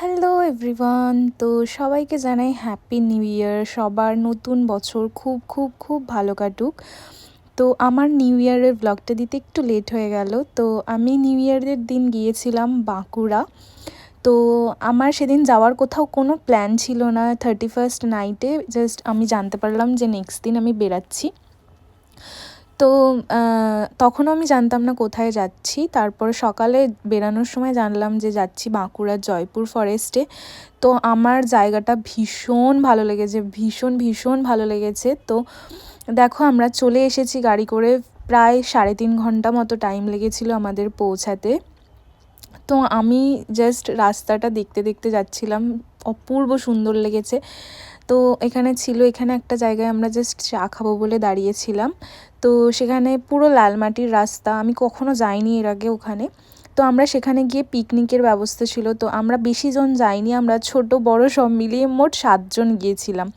Hello everyone তো সবাইকে জানাই হ্যাপি নিউ ইয়ার সবার নতুন বছর খুব খুব খুব ভালো কাটুক। তো আমার নিউ ইয়ারের ব্লগটা দিতে একটু লেট হয়ে গেল। তো আমি নিউ ইয়ারের দিন গিয়েছিলাম বাঁকুড়া। তো আমার সেদিন যাওয়ার কোথাও কোনো প্ল্যান ছিল না। থার্টি ফার্স্ট নাইটে জাস্ট আমি জানতে পারলাম যে নেক্সট দিন আমি বেরাচ্ছি। তো তখনও আমি জানতাম না কোথায় যাচ্ছি। তারপর সকালে বেরানোর সময় জানলাম যে যাচ্ছি বাঁকুড়ার জয়পুর ফরেস্টে। তো আমার জায়গাটা ভীষণ ভালো লেগেছে, ভীষণ ভীষণ ভালো লেগেছে। তো দেখো আমরা চলে এসেছি গাড়ি করে প্রায় সাড়ে তিন ঘণ্টা মতো টাইম লেগেছিল আমাদের পৌঁছাতে। তো আমি জাস্ট রাস্তাটা দেখতে দেখতে যাচ্ছিলাম। অপূর্ব সুন্দর লেগেছে। তো এখানে ছিল, এখানে একটা জায়গায় আমরা জাস্ট চা খাব বলে দাঁড়িয়েছিলাম। তো সেখানে পুরো লাল মাটির রাস্তা, আমি কখনো যাইনি এর আগে ওখানে। তো আমরা সেখানে গিয়ে পিকনিকের ব্যবস্থা ছিল। তো আমরা বেশি জন যাইনি, আমরা ছোট, বড় সব মিলিয়ে মোট সাতজন গিয়েছিলাম।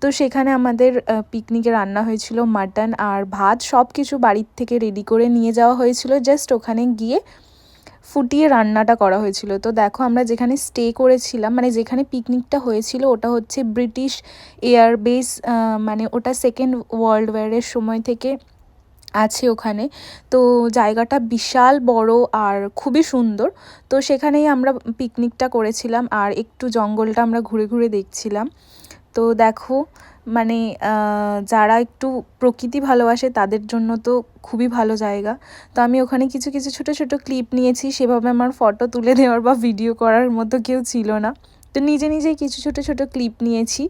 তো সেখানে আমাদের পিকনিকে রান্না হয়েছিল মাটন আর ভাত। সব কিছু বাড়ির থেকে রেডি করে নিয়ে যাওয়া হয়েছিল। জাস্ট ওখানে গিয়ে ফুটিয়ে রান্নাটা করা হয়েছিল। তো দেখো আমরা যেখানে স্টে করেছিলাম মানে যেখানে পিকনিকটা হয়েছিল ওটা হচ্ছে ব্রিটিশ এয়ারবেস মানে ওটা সেকেন্ড ওয়ার্ল্ড ওয়ারের সময় থেকে আছে ওখানে। তো জায়গাটা বিশাল, বড় আর খুবই সুন্দর। তো সেখানেই আমরা পিকনিকটা করেছিলাম আর একটু জঙ্গলটা আমরা ঘুরে ঘুরে দেখছিলাম। তো দেখো মানে যারা একটু প্রকৃতি ভালোবাসে তাদের জন্য তো খুবই ভালো জায়গা। তো আমি ওখানে কিছু কিছু ছোট ছোট ক্লিপ নিয়েছি, সেভাবে আমার ফটো তুলে দেওয়ার বা ভিডিও করার মতো কেউ ছিল না। তো নিজে, নিজেই কিছু ছোট ছোট ক্লিপ নিয়েছি।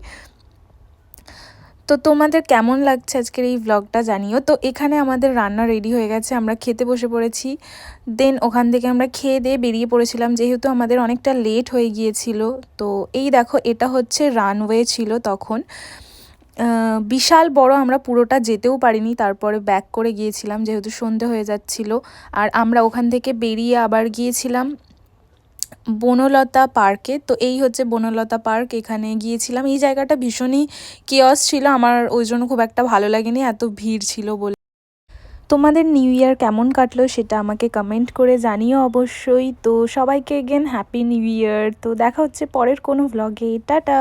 তো তোমাদের কেমন লাগছে আজকের এই ব্লগটা জানিও? তো এখানে আমাদের রান্না রেডি হয়ে গেছে, আমরা খেতে বসে পড়েছি। দেন ওখান থেকে আমরা খেয়ে দিয়ে বেরিয়ে পড়েছিলাম, যেহেতু আমাদের অনেকটা লেট হয়ে গিয়েছিল। তো এই দেখো, এটা হচ্ছে রানওয়ে ছিল তখন। বিশাল বড় আমরা পুরোটা যেতেও পারিনি, তারপরে ব্যাক করে গিয়েছিলাম, যেহেতু সন্ধে হয়ে যাচ্ছিল। আর আমরা ওখান থেকে বেরিয়ে আবার গিয়েছিলাম। বনলতা পার্কে। তো এই হচ্ছে বনলতা পার্ক, এখানে গিয়েছিলাম। এই জায়গাটা ভীষণই কেয়স ছিল, আমার ওই জন্য খুব একটা ভালো লাগেনি, এত ভিড় ছিল বলে। তোমাদের নিউ ইয়ার কেমন কাটলো সেটা আমাকে কমেন্ট করে জানিও অবশ্যই। তো সবাইকে এগেন হ্যাপি নিউ ইয়ার তো দেখা হচ্ছে পরের কোনো ভ্লগে টাটা!